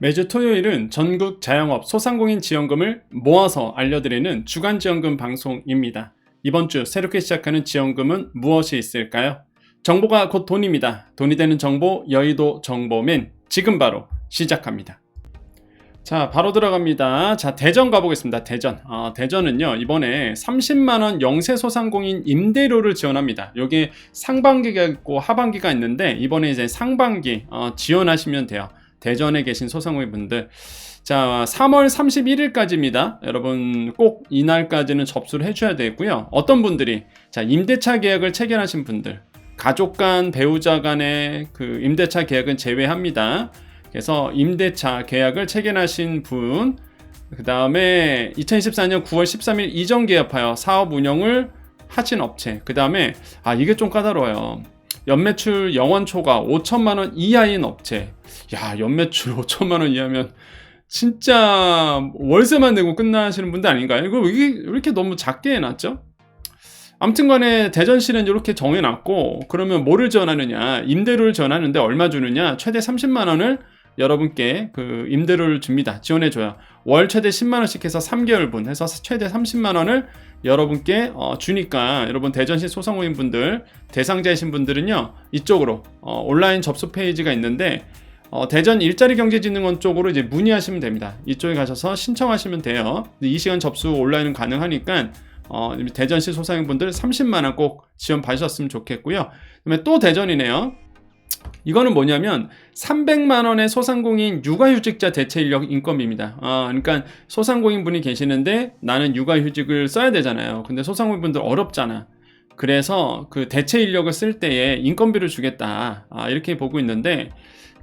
매주 토요일은 전국 자영업 소상공인 지원금을 모아서 알려드리는 주간 지원금 방송입니다. 이번 주 새롭게 시작하는 지원금은 무엇이 있을까요? 정보가 곧 돈입니다. 돈이 되는 정보, 여의도 정보맨 지금 바로 시작합니다. 자, 바로 들어갑니다. 자, 대전 가보겠습니다. 대전. 아, 대전은요, 이번에 30만원 영세 소상공인 임대료를 지원합니다. 여기 상반기가 있고 하반기가 있는데, 이번에 이제 상반기, 어, 지원하시면 돼요. 대전에 계신 소상공인 분들. 자, 3월 31일까지입니다. 여러분 꼭 이날까지는 접수를 해줘야 되고요. 어떤 분들이 자 임대차 계약을 체결하신 분들, 가족 간 배우자 간의 그 임대차 계약은 제외합니다. 그래서 임대차 계약을 체결하신 분, 그 다음에 2024년 9월 13일 이전 계약하여 사업 운영을 하신 업체, 그 다음에 아 이게 좀 까다로워요. 연매출 영원 초과 5천만 원 이하인 업체. 야, 연매출 5천만 원 이하면 진짜 월세만 내고 끝나시는 분들 아닌가요? 이거 왜 이렇게 너무 작게 해놨죠? 아무튼 간에 대전시는 이렇게 정해놨고, 그러면 뭐를 지원하느냐? 임대료를 지원하는데 얼마 주느냐? 최대 30만원을 여러분께 그 임대료를 줍니다. 지원해줘요. 월 최대 10만원씩 해서 3개월분 해서 최대 30만원을 여러분께 어, 주니까 여러분 대전시 소상공인 분들 대상자이신 분들은요 이쪽으로 어, 온라인 접수 페이지가 있는데 어, 대전 일자리 경제진흥원 쪽으로 이제 문의하시면 됩니다. 이쪽에 가셔서 신청하시면 돼요. 이 시간 접수 온라인은 가능하니까 어, 대전시 소상인 분들 30만 원 꼭 지원 받으셨으면 좋겠고요. 그다음에 또 대전이네요. 이거는 뭐냐면 300만 원의 소상공인 육아휴직자 대체 인력 인건비입니다. 아, 그러니까 소상공인 분이 계시는데 나는 육아휴직을 써야 되잖아요. 근데 소상공인 분들 어렵잖아. 그래서 그 대체 인력을 쓸 때에 인건비를 주겠다. 아, 이렇게 보고 있는데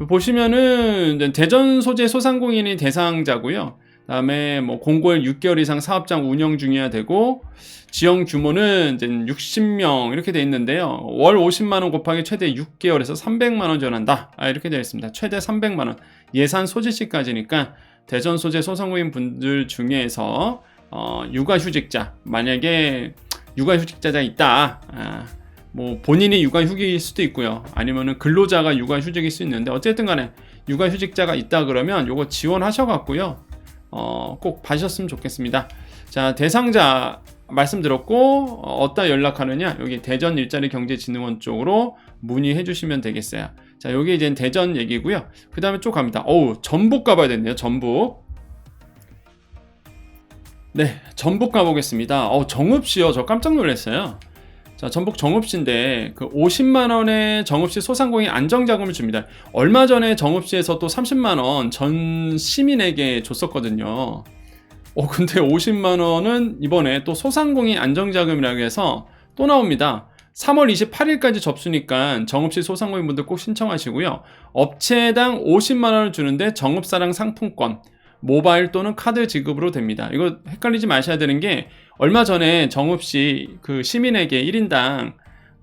보시면은 대전 소재 소상공인이 대상자고요. 다음에 뭐 공고일 6개월 이상 사업장 운영 중이어야 되고 지원 규모는 이제 60명 이렇게 돼 있는데요. 월 50만 원 곱하기 최대 6개월에서 300만 원 전한다. 아, 이렇게 되어 있습니다. 최대 300만 원. 예산 소지시까지니까 대전 소재 소상공인 분들 중에서 어, 육아휴직자 만약에 육아휴직자가 있다. 아, 뭐 본인이 육아휴직일 수도 있고요. 아니면은 근로자가 육아휴직일 수 있는데 어쨌든 간에 육아휴직자가 있다 그러면 요거 지원하셔 갖고요. 어, 꼭 봐주셨으면 좋겠습니다. 자, 대상자 말씀드렸고, 어, 어디다 연락하느냐? 여기 대전 일자리 경제진흥원 쪽으로 문의해 주시면 되겠어요. 자, 여기 이제 대전 얘기고요. 그 다음에 쭉 갑니다. 어우, 전북 가봐야 됐네요. 전북. 네, 전북 가보겠습니다. 어, 정읍시요. 저 깜짝 놀랐어요. 자, 전북 정읍시인데 그 50만 원의 정읍시 소상공인 안정자금을 줍니다. 얼마 전에 정읍시에서 또 30만 원 전 시민에게 줬었거든요. 어, 근데 50만 원은 이번에 또 소상공인 안정자금이라고 해서 또 나옵니다. 3월 28일까지 접수니까 정읍시 소상공인 분들 꼭 신청하시고요. 업체당 50만 원을 주는데 정읍사랑 상품권 모바일 또는 카드 지급으로 됩니다. 이거 헷갈리지 마셔야 되는 게 얼마 전에 정읍시 그 시민에게 1인당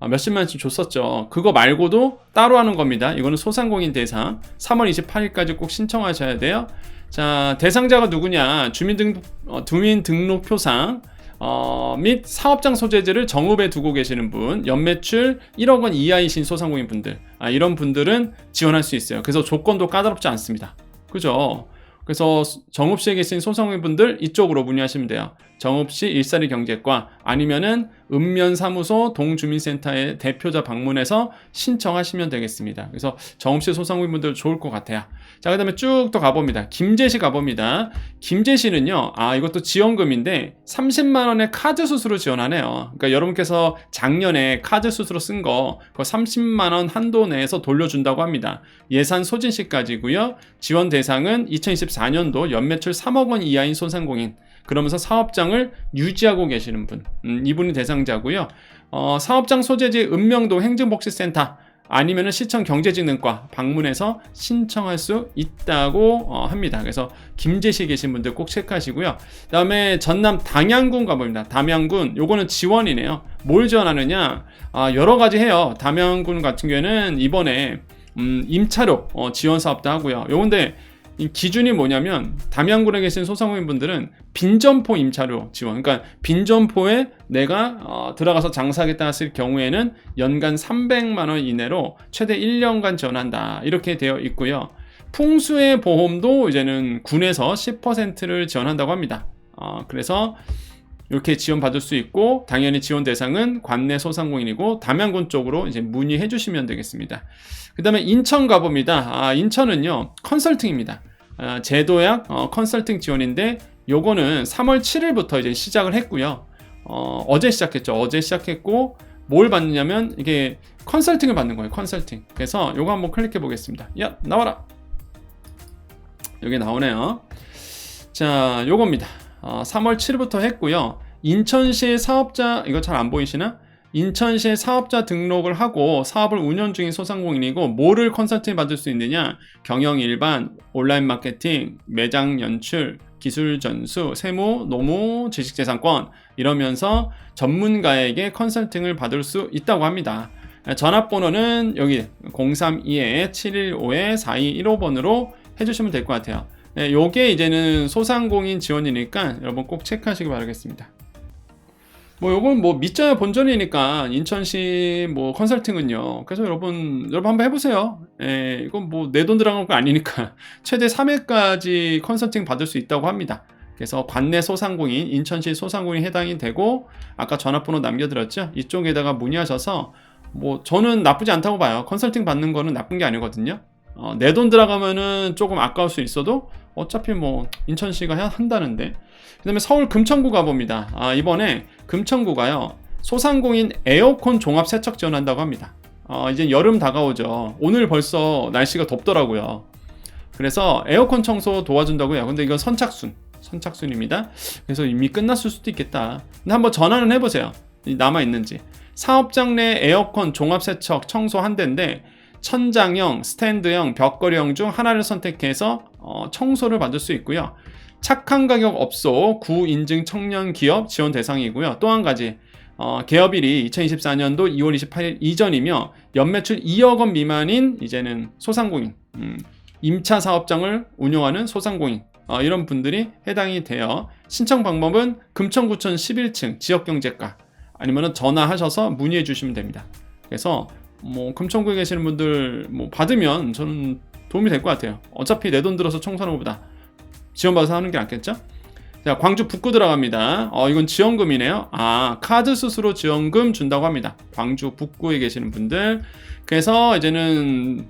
몇십만 원씩 줬었죠. 그거 말고도 따로 하는 겁니다. 이거는 소상공인 대상 3월 28일까지 꼭 신청하셔야 돼요. 자, 대상자가 누구냐? 주민등록, 어, 주민등록표상 어, 및 사업장 소재지를 정읍에 두고 계시는 분, 연매출 1억 원 이하이신 소상공인 분들, 아, 이런 분들은 지원할 수 있어요. 그래서 조건도 까다롭지 않습니다. 그죠? 그래서 정읍시에 계신 소상공인 분들 이쪽으로 문의하시면 돼요. 정읍시 일사리 경제과 아니면은 읍면사무소 동주민센터의 대표자 방문해서 신청하시면 되겠습니다. 그래서 정읍시 소상공인분들 좋을 것 같아요. 자, 그 다음에 쭉 또 가봅니다. 김제시 가봅니다. 김제시는요, 아, 이것도 지원금인데 30만원의 카드 수수료 지원하네요. 그러니까 여러분께서 작년에 카드 수수료 쓴 거, 그 30만원 한도 내에서 돌려준다고 합니다. 예산 소진 시까지고요 지원 대상은 2024년도 연매출 3억 원 이하인 소상공인, 그러면서 사업장을 유지하고 계시는 분, 음, 이분이 대상자고요. 어, 사업장 소재지 읍명도 행정복지센터 아니면은 시청 경제진흥과 방문해서 신청할 수 있다고 어, 합니다. 그래서 김제시에 계신 분들 꼭 체크하시고요. 그다음에 전남 담양군 가봅니다. 담양군 요거는 지원이네요. 뭘 지원하느냐? 아, 여러 가지 해요. 담양군 같은 경우에는 이번에 음, 임차료 어, 지원 사업도 하고요. 요건데 이 기준이 뭐냐면 담양군에 계신 소상공인 분들은 빈점포 임차료 지원. 그러니까 빈점포에 내가 어, 들어가서 장사하겠다 했을 경우에는 연간 300만 원 이내로 최대 1년간 지원한다. 이렇게 되어 있고요. 풍수의 보험도 이제는 군에서 10%를 지원한다고 합니다. 어, 그래서 이렇게 지원받을 수 있고 당연히 지원 대상은 관내 소상공인이고 담양군 쪽으로 이제 문의해 주시면 되겠습니다. 그 다음에 인천 가봅니다. 아, 인천은요 컨설팅입니다. 아, 제도약 어, 컨설팅 지원인데 요거는 3월 7일부터 이제 시작을 했고요. 어, 어제 시작했죠. 어제 시작했고 뭘 받느냐면 이게 컨설팅을 받는 거예요. 컨설팅. 그래서 요거 한번 클릭해 보겠습니다. 야 나와라. 여기 나오네요. 자 요겁니다. 어, 3월 7일부터 했고요. 인천시 사업자 이거 잘 안 보이시나? 인천시 사업자 등록을 하고 사업을 운영 중인 소상공인이고 뭐를 컨설팅 받을 수 있느냐? 경영 일반, 온라인 마케팅, 매장 연출, 기술 전수, 세무, 노무, 지식재산권 이러면서 전문가에게 컨설팅을 받을 수 있다고 합니다. 전화번호는 여기 032-715-4215번으로 해주시면 될 것 같아요. 네, 요게 이제는 소상공인 지원이니까 여러분 꼭 체크하시기 바라겠습니다. 뭐 요건 뭐 밑자야 본전이니까 인천시 뭐 컨설팅은요. 그래서 여러분 여러분 한번 해보세요. 예, 이건 뭐 내 돈 들어간 거 아니니까 최대 3회까지 컨설팅 받을 수 있다고 합니다. 그래서 관내 소상공인, 인천시 소상공인 해당이 되고 아까 전화번호 남겨드렸죠. 이쪽에다가 문의하셔서 뭐 저는 나쁘지 않다고 봐요. 컨설팅 받는 거는 나쁜 게 아니거든요. 어, 내 돈 들어가면은 조금 아까울 수 있어도 어차피 뭐 인천시가 해- 한다는데. 그 다음에 서울 금천구 가봅니다. 아, 이번에 금천구가요. 소상공인 에어컨 종합 세척 지원한다고 합니다. 어, 이제 여름 다가오죠. 오늘 벌써 날씨가 덥더라고요. 그래서 에어컨 청소 도와준다고 요. 근데 이건 선착순 선착순입니다. 그래서 이미 끝났을 수도 있겠다. 근데 한번 전화는 해보세요. 남아있는지. 사업장 내 에어컨 종합 세척 청소 한 대인데 천장형, 스탠드형, 벽걸이형 중 하나를 선택해서 어, 청소를 받을 수 있고요. 착한 가격 업소 구 인증 청년 기업 지원 대상이고요. 또 한 가지 어, 개업일이 2024년도 2월 28일 이전이며 연매출 2억 원 미만인 이제는 소상공인, 음, 임차 사업장을 운영하는 소상공인 어, 이런 분들이 해당이 되어 신청 방법은 금천구청 11층 지역경제과 아니면 전화하셔서 문의해 주시면 됩니다. 그래서 뭐 금천구에 계시는 분들 뭐 받으면 저는 도움이 될 것 같아요. 어차피 내 돈 들어서 청소하는 것보다 지원받아서 하는 게 낫겠죠? 자, 광주 북구 들어갑니다. 어, 이건 지원금이네요. 아, 카드 수수료 지원금 준다고 합니다. 광주 북구에 계시는 분들. 그래서 이제는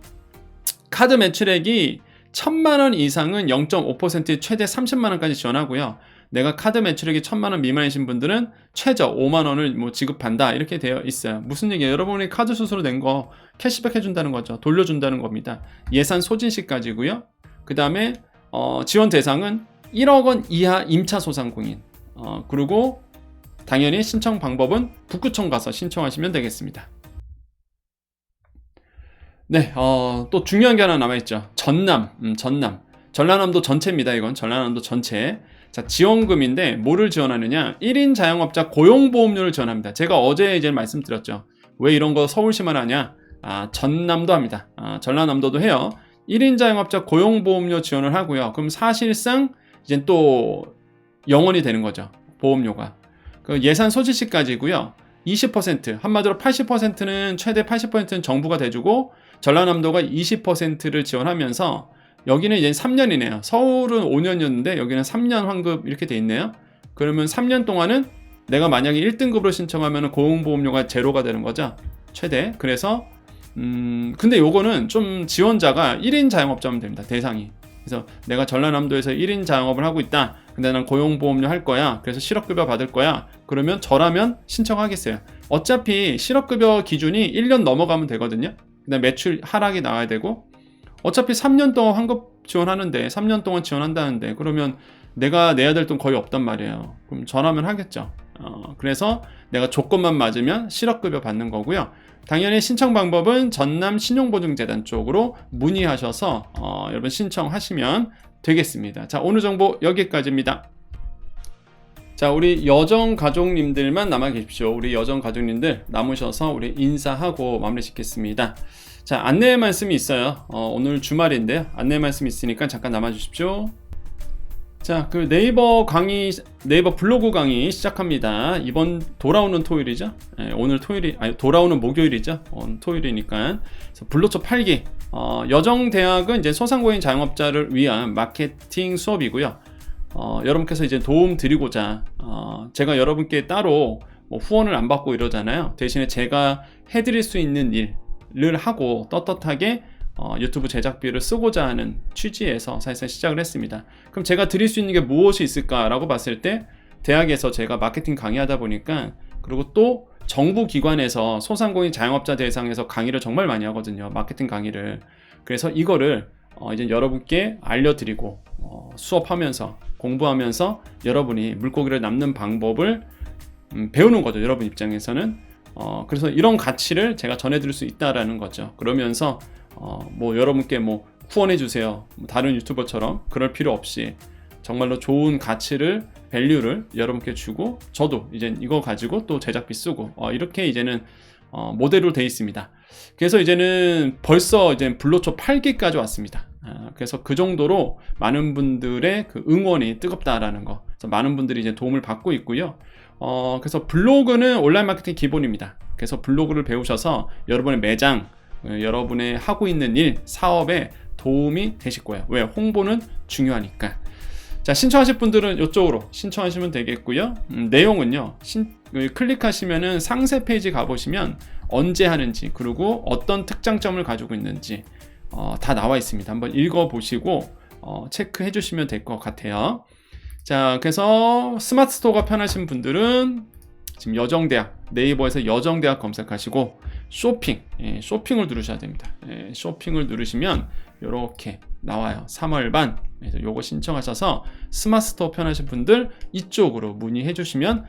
카드 매출액이 1000만 원 이상은 0.5% 최대 30만 원까지 지원하고요. 내가 카드 매출액이 1000만 원 미만이신 분들은 최저 5만 원을 뭐 지급한다 이렇게 되어 있어요. 무슨 얘기예요? 여러분이 카드 수수료 낸 거 캐시백 해준다는 거죠. 돌려준다는 겁니다. 예산 소진 시까지고요. 그 다음에 어, 지원 대상은 1억 원 이하 임차 소상공인. 어, 그리고 당연히 신청 방법은 북구청 가서 신청하시면 되겠습니다. 네, 어, 또 중요한 게 하나 남아있죠. 전남, 음, 전남. 전라남도 전체입니다. 이건 전라남도 전체. 자, 지원금인데 뭐를 지원하느냐? 1인 자영업자 고용보험료를 지원합니다. 제가 어제 이제 말씀드렸죠. 왜 이런 거 서울시만 하냐? 아, 전남도 합니다. 아, 전라남도도 해요. 1인 자영업자 고용보험료 지원을 하고요. 그럼 사실상 이제 또 영원이 되는 거죠. 보험료가. 그 예산 소지 시까지고요. 20% 한마디로 80%는 최대 80%는 정부가 대주고 전라남도가 20%를 지원하면서 여기는 이제 3년이네요. 서울은 5년이었는데 여기는 3년 환급 이렇게 돼 있네요. 그러면 3년 동안은 내가 만약에 1등급으로 신청하면 고용보험료가 제로가 되는 거죠. 최대. 그래서 음 근데 요거는 좀 지원자가 1인 자영업자면 됩니다. 대상이. 그래서 내가 전라남도에서 1인 자영업을 하고 있다. 근데 난 고용보험료 할 거야. 그래서 실업급여 받을 거야. 그러면 저라면 신청하겠어요. 어차피 실업급여 기준이 1년 넘어가면 되거든요. 그다음 매출 하락이 나와야 되고 어차피 3년 동안 환급 지원하는데 3년 동안 지원한다는데 그러면 내가 내야 될 돈 거의 없단 말이에요. 그럼 저라면 하겠죠. 어, 그래서 내가 조건만 맞으면 실업급여 받는 거고요. 당연히 신청 방법은 전남 신용보증재단 쪽으로 문의하셔서 어, 여러분 신청하시면 되겠습니다. 자 오늘 정보 여기까지입니다. 자 우리 여정 가족님들만 남아 계십시오. 우리 여정 가족님들 남으셔서 우리 인사하고 마무리 짓겠습니다. 자 안내 말씀이 있어요. 어, 오늘 주말인데요. 안내 말씀이 있으니까 잠깐 남아 주십시오. 자, 그 네이버 강의, 네이버 블로그 강의 시작합니다. 이번 돌아오는 토요일이죠. 예, 오늘 토요일이, 아니, 돌아오는 목요일이죠. 오늘 토요일이니까. 그래서 블로처 8기. 어, 여정대학은 이제 소상공인 자영업자를 위한 마케팅 수업이고요. 어, 여러분께서 이제 도움 드리고자, 어, 제가 여러분께 따로 뭐 후원을 안 받고 이러잖아요. 대신에 제가 해드릴 수 있는 일 을 하고 떳떳하게 어, 유튜브 제작비를 쓰고자 하는 취지에서 사실상 시작을 했습니다. 그럼 제가 드릴 수 있는 게 무엇이 있을까라고 봤을 때 대학에서 제가 마케팅 강의하다 보니까 그리고 또 정부 기관에서 소상공인 자영업자 대상에서 강의를 정말 많이 하거든요. 마케팅 강의를. 그래서 이거를 어, 이제 여러분께 알려드리고 어, 수업하면서 공부하면서 여러분이 물고기를 남는 방법을 음, 배우는 거죠. 여러분 입장에서는. 어, 그래서 이런 가치를 제가 전해드릴 수 있다라는 거죠. 그러면서 어, 뭐 여러분께 뭐 후원해 주세요. 뭐 다른 유튜버처럼 그럴 필요 없이 정말로 좋은 가치를 밸류를 여러분께 주고 저도 이제 이거 가지고 또 제작비 쓰고 어, 이렇게 이제는 어, 모델로 돼 있습니다. 그래서 이제는 벌써 이제 블로초 8기까지 왔습니다. 아, 그래서 그 정도로 많은 분들의 그 응원이 뜨겁다라는 거. 많은 분들이 이제 도움을 받고 있고요. 어, 그래서 블로그는 온라인 마케팅 기본입니다. 그래서 블로그를 배우셔서 여러분의 매장, 어, 여러분의 하고 있는 일, 사업에 도움이 되실 거예요. 왜? 홍보는 중요하니까. 자, 신청하실 분들은 이쪽으로 신청하시면 되겠고요. 음, 내용은요. 신, 클릭하시면은 상세 페이지 가보시면 언제 하는지 그리고 어떤 특장점을 가지고 있는지 어, 다 나와 있습니다. 한번 읽어보시고 어, 체크해 주시면 될 것 같아요. 자, 그래서 스마트 스토어가 편하신 분들은 지금 여정대학 네이버에서 여정대학 검색하시고 쇼핑 예, 쇼핑을 누르셔야 됩니다. 예, 쇼핑을 누르시면 이렇게 나와요. 3월 반 그래서 요거 신청하셔서 스마트 스토어 편하신 분들 이쪽으로 문의해 주시면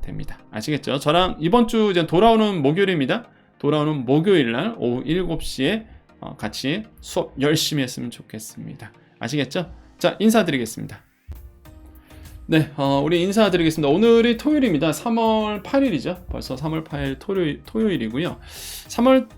됩니다. 아시겠죠? 저랑 이번 주 이제 돌아오는 목요일입니다. 돌아오는 목요일 날 오후 7시에 어, 같이 수업 열심히 했으면 좋겠습니다. 아시겠죠? 자, 인사드리겠습니다. 네, 어, 우리 인사드리겠습니다. 오늘이 토요일입니다. 3월 8일이죠. 벌써 3월 8일 토요일, 토요일이고요. 3월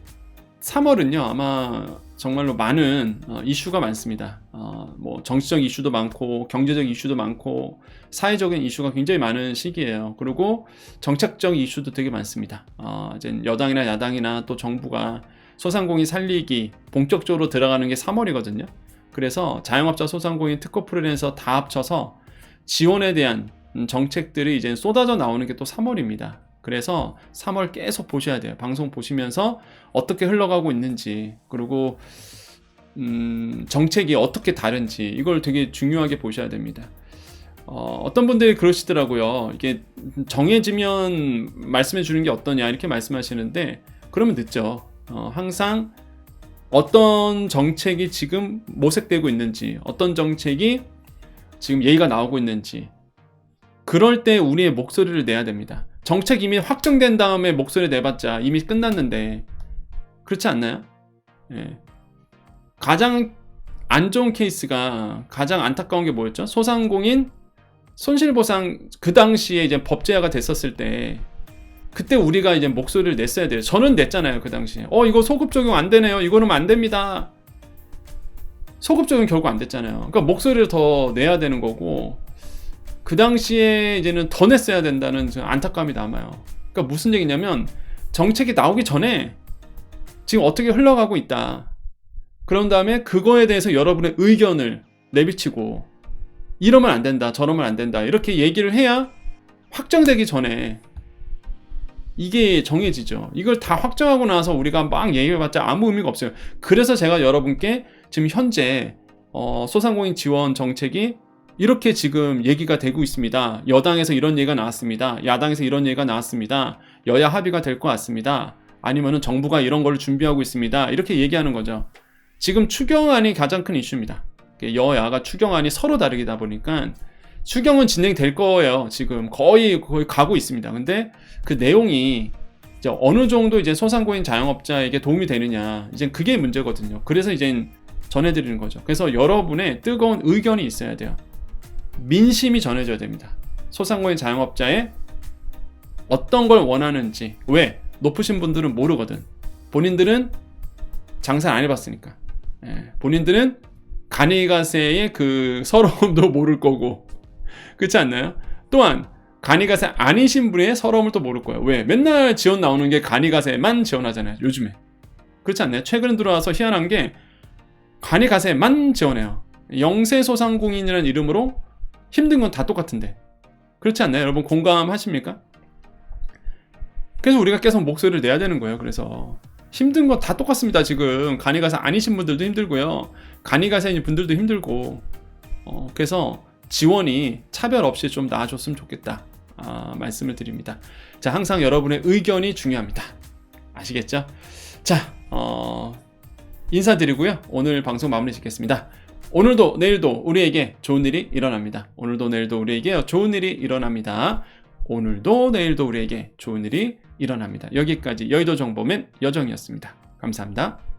3월은요 아마 정말로 많은 어, 이슈가 많습니다. 어, 뭐 정치적 이슈도 많고 경제적 이슈도 많고 사회적인 이슈가 굉장히 많은 시기예요. 그리고 정책적 이슈도 되게 많습니다. 어, 이제 여당이나 야당이나 또 정부가 소상공인 살리기 본격적으로 들어가는 게 3월이거든요. 그래서 자영업자 소상공인 특허 프로그램에서 다 합쳐서 지원에 대한 음, 정책들이 이제 쏟아져 나오는 게 또 3월입니다. 그래서 3월 계속 보셔야 돼요. 방송 보시면서 어떻게 흘러가고 있는지, 그리고 음, 정책이 어떻게 다른지, 이걸 되게 중요하게 보셔야 됩니다. 어, 떤 분들이 그러시더라고요. 이게 정해지면 말씀해 주는 게 어떠냐, 이렇게 말씀하시는데, 그러면 늦죠. 어, 항상 어떤 정책이 지금 모색되고 있는지, 어떤 정책이 지금 얘기가 나오고 있는지 그럴 때 우리의 목소리를 내야 됩니다. 정책 이미 확정된 다음에 목소리 내봤자 이미 끝났는데 그렇지 않나요? 예. 가장 안 좋은 케이스가 가장 안타까운 게 뭐였죠? 소상공인 손실보상 그 당시에 이제 법제화가 됐었을 때 그때 우리가 이제 목소리를 냈어야 돼요. 저는 냈잖아요 그 당시에. 어 이거 소급 적용 안 되네요. 이거는 안 됩니다. 소급 적용 결국 안 됐잖아요. 그러니까 목소리를 더 내야 되는 거고 그 당시에 이제는 더 냈어야 된다는 안타까움이 남아요. 그러니까 무슨 얘기냐면 정책이 나오기 전에 지금 어떻게 흘러가고 있다. 그런 다음에 그거에 대해서 여러분의 의견을 내비치고 이러면 안 된다, 저러면 안 된다 이렇게 얘기를 해야 확정되기 전에 이게 정해지죠. 이걸 다 확정하고 나서 우리가 막 얘기해봤자 아무 의미가 없어요. 그래서 제가 여러분께 지금 현재 어, 소상공인 지원 정책이 이렇게 지금 얘기가 되고 있습니다. 여당에서 이런 얘기가 나왔습니다. 야당에서 이런 얘기가 나왔습니다. 여야 합의가 될 것 같습니다. 아니면은 정부가 이런 걸 준비하고 있습니다. 이렇게 얘기하는 거죠. 지금 추경안이 가장 큰 이슈입니다. 여야가 추경안이 서로 다르다 보니까 추경은 진행될 거예요. 지금 거의 거의 가고 있습니다. 근데 그 내용이 어느 정도 이제 소상공인 자영업자에게 도움이 되느냐 이제 그게 문제거든요. 그래서 이제 전해드리는 거죠. 그래서 여러분의 뜨거운 의견이 있어야 돼요. 민심이 전해져야 됩니다. 소상공인 자영업자의 어떤 걸 원하는지 왜 높으신 분들은 모르거든. 본인들은 장사 안 해봤으니까. 예, 본인들은 간이가세의 그 서러움도 모를 거고 그렇지 않나요? 또한 간이가세 아니신 분의 서러움을 또 모를 거예요. 왜? 맨날 지원 나오는 게 간이가세만 지원하잖아요. 요즘에 그렇지 않나요? 최근 들어와서 희한한 게 간이가세만 지원해요. 영세소상공인이라는 이름으로 힘든 건 다 똑같은데 그렇지 않나요? 여러분 공감하십니까? 그래서 우리가 계속 목소리를 내야 되는 거예요. 그래서 힘든 거다 똑같습니다. 지금 간이가세 아니신 분들도 힘들고요. 간이가세인 분들도 힘들고 어, 그래서 지원이 차별 없이 좀 나아졌으면 좋겠다. 아, 말씀을 드립니다. 자, 항상 여러분의 의견이 중요합니다. 아시겠죠? 자, 어, 인사드리고요. 오늘 방송 마무리 짓겠습니다. 오늘도 내일도 우리에게 좋은 일이 일어납니다. 오늘도 내일도 우리에게 좋은 일이 일어납니다. 오늘도 내일도 우리에게 좋은 일이 일어납니다. 여기까지 여의도 정보맨 여정이었습니다. 감사합니다.